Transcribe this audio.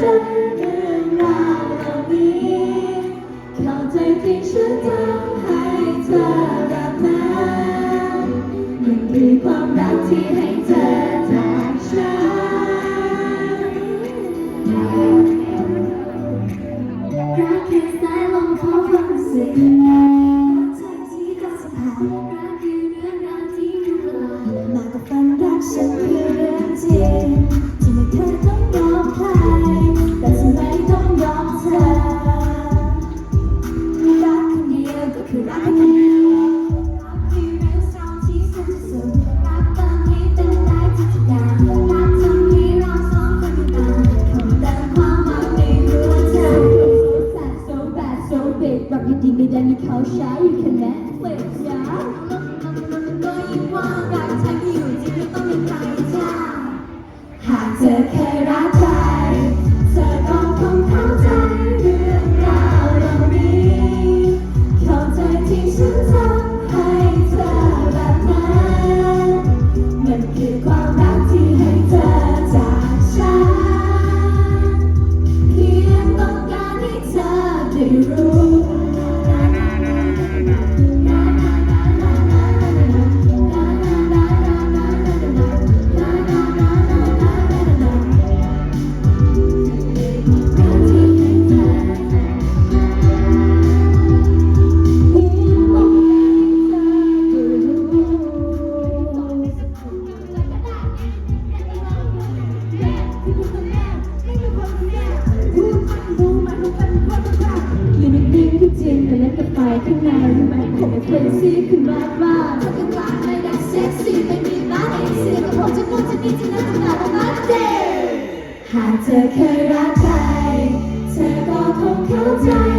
ใจเรื่องราวเหล่านี้เข้าใจที่ฉันทำให้เธอแบบนั้นมันคือความรักที่ให้เธอจากฉันรักคือสายลมของความรู้สึกใจที่รักสะพานรักคือเรื่องราวที่อยู่ตลอดมากับฝันรักฉัน so big รักดีๆไม่ได้มีเขาใช้อยู่แค่ Netflix ยาก็ยิ่งว่ารักฉันอยู่จริงไม่ต้องมีใครจ้าหากเธอเคยรัก ไปข้างในรู้ไหมผมเป็นซีขึ้นมากมากเธอเป็นกลางไม่ได้เซ็กซี่ไม่มีบ้านเองเสียกับผมจะพูดจะดีจะน่าจะหนาประมาณเดหากเธอเคยรักใครเธอก็คงเข้าใจ